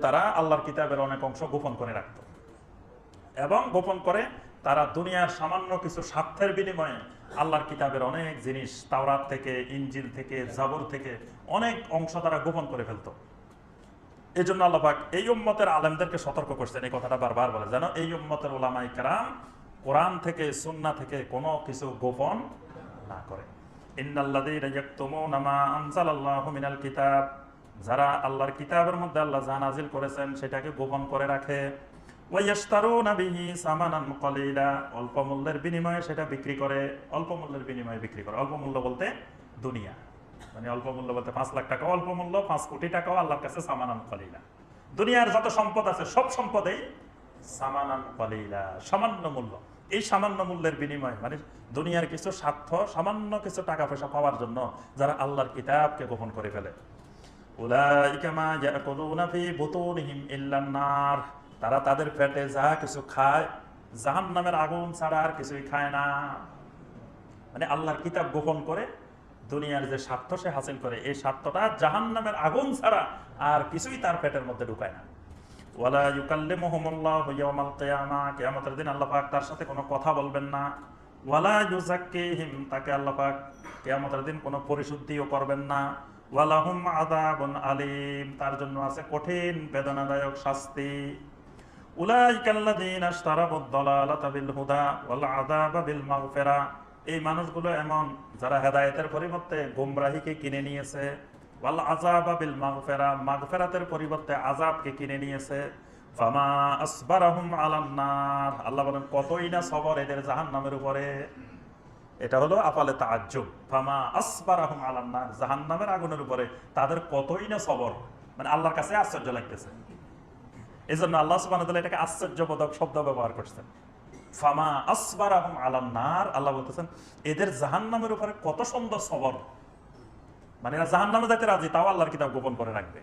তারা আল্লাহর কিতাবের অনেক অংশ গোপন করে রাখত এবং গোপন করে তারা দুনিয়ার সামান্য কিছু স্বার্থের বিনিময়ে আল্লাহর কিতাবের অনেক জিনিস তাওরাত থেকে ইঞ্জিল থেকে, জাবর থেকে অনেক অংশ তারা গোপন করে ফেলতো। এই জন্য আল্লাহাক এই উম্মতের আলেমদেরকে সতর্ক করছেন। এই কথাটা বারবার বলে, যেন এই উম্মতের ওলামাই কেরাম কোরআন থেকে সুন্না থেকে কোনো কিছু গোপন না করে। কিতাব। যারা আল্লাহর কিতাবের মধ্যে আল্লাহ যা নাজিল করেছেন সেটাকে গোপন করে রাখে। অল্প মূল্যের বিনিময়ে সেটা বিক্রি করে, অল্প মূল্যের বিনিময়ে বিক্রি করে। অল্প মূল্য বলতে দুনিয়া। মানে অল্প মূল্য বলতে পাঁচ লাখ টাকা অল্প মূল্য, পাঁচ কোটি টাকাও আল্লাহর কাছে সামানান কলিলা। দুনিয়ার যত সম্পদ আছে, সব সম্পদেই সামানান কলিলা, সামান্য মূল্য। এই সামান্য মূল্যের বিনিময়ে মানে দুনিয়ার কিছু স্বার্থ, সামান্য কিছু টাকা পয়সা পাওয়ার জন্য যারা আল্লাহর কিতাবকে গোপন করে ফেলে। তারা তাদের পেটে যা কিছু খায়, জাহান্নামের আগুন ছাড়া আর কিছুই খায় না। মানে আল্লাহর কিতাব গোপন করে দুনিয়ার যে স্বার্থ সে হাসিল করে, এই স্বার্থটা জাহান্নামের আগুন ছাড়া আর কিছুই তার পেটের মধ্যে ঢুকায় না। ওয়ালা কিয়ামতের দিন আল্লাপাক তার সাথে কোনো কথা বলবেন না। ওয়ালা ইউজাক্কিহিম তাকে দিন কোনো পরিশুদ্ধিও করবেন না। ওয়ালাহুম আলিম, তার জন্য আছে কঠিন বেদনাদায়ক শাস্তি। বিল হুদা এই মানুষগুলো এমন যারা হেদায়েতের পরিবর্তে গোমরাহিকে কিনে নিয়েছে পরিবর্তে কিনে নিয়েছে। উপরে। এটা হলো ফামা জাহান্নামের আগুনের উপরে। তাদের কতই না সবর। মানে আল্লাহর কাছে আশ্চর্য লাগতেছে। এই জন্য আল্লাহ সুবাহ এটাকে আশ্চর্যবোধক শব্দ ব্যবহার করছেন। ফামা আসবারাহুম আলান নার, আল্লাহ বলতেছেন, এদের জাহান্নামের উপরে কত সুন্দর সবর। মানে এরা জাহান্নামে যাইতে রাজি, তাও আল্লাহর কিতাব গোপন করে রাখবে।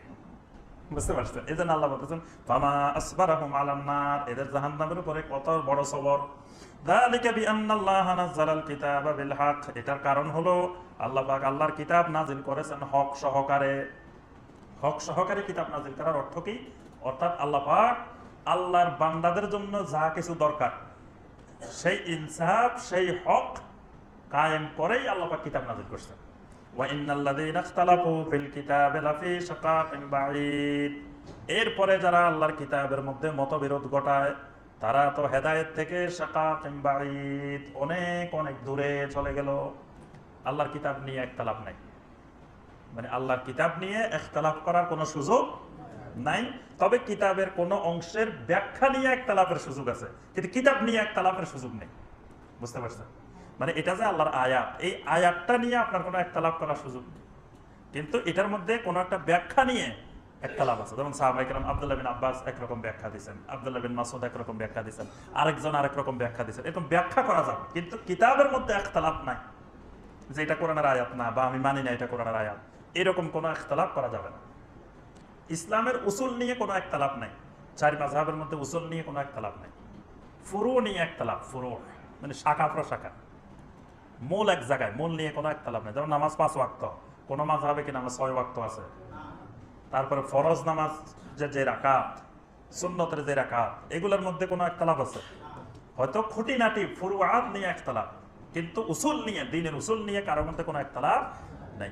বুঝতে পারছেন? এই জন্য আল্লাহ বলতেছেন, ফামা আসবারাহুম আলান নার, এদের জাহান্নামের উপরে কত বড় সবর। এটার কারণ হলো আল্লাহ পাক আল্লাহর কিতাব নাজিল করেছেন হক সহকারে। হক সহকারে কিতাব নাজিল করার অর্থ কি? অর্থাৎ আল্লাহ পাক আল্লাহর বান্দাদের জন্য যা কিছু দরকার সেই ইনসাফ, সেই হক কায়েম করেই আল্লাহ পাক কিতাব নাজিল করছেন। এরপরে যারা আল্লাহর কিতাবের মধ্যে মতবিরোধ ঘটায়, তারা তো হেদায়েত থেকে অনেক অনেক দূরে চলে গেল। আল্লাহর কিতাব নিয়ে একতালাপ নাই। মানে আল্লাহর কিতাব নিয়ে একতালাপ করার কোনো সুযোগ নাই, তবে কিতাবের কোন অংশের ব্যাখ্যা নিয়ে একতালাপের সুযোগ আছে। কিন্তু কিতাব নিয়ে একতালাপের সুযোগ নেই। বুঝতে পারছেন? মানে এটা যে আল্লাহর আয়াত, এই আয়াতটা নিয়ে আপনার কোনো একতালাপ করার সুযোগ নেই। কিন্তু এটার মধ্যে কোনো একটা ব্যাখ্যা নিয়ে আছে। যেমন সাহাবাই কালাম আবদুল্লাহ বিন আব্বাস একরকম ব্যাখ্যা দিচ্ছেন আবদুল্লাহ বিন মাসুদ একরকম ব্যাখ্যা আরেকজন আরেক রকম ব্যাখ্যা দিচ্ছেন এরকম ব্যাখ্যা করা যাবে কিন্তু কিতাবের মধ্যে একতালাপ নাই যে এটা কোরআনের আয়াত না বা আমি মানি না এটা কোরআনের আয়াত। এরকম কোনো একতলাপ করা যাবে না। ইসলামের উসুল নিয়ে কোনো একতলাপ নাই। চার মাঝহাবের মধ্যে উসুল নিয়ে কোনো একতলাপ নাই। ফুরু নিয়ে একতলাপ, ফুরু। মানে শাখা প্রশাখা। মূল এক জায়গায়, মূল নিয়ে কোনো একতলাপ নাই। যেমন নামাজ পাঁচ ওয়াক্ত। কোনো মাঝহাবে কি নামাজ ছয় ওয়াক্ত আছে? তারপরে ফরজ নামাজ যে যে রাকাত, সুন্নতের যে রাকাত, এগুলোর মধ্যে কোনো একতলাপ আছে? হয়তো খুঁটিনাটি ফুরুয়াত নিয়ে একতলাপ, কিন্তু উসুল নিয়ে, দিনের উসুল নিয়ে কারোর মধ্যে কোনো একতলাপ নেই।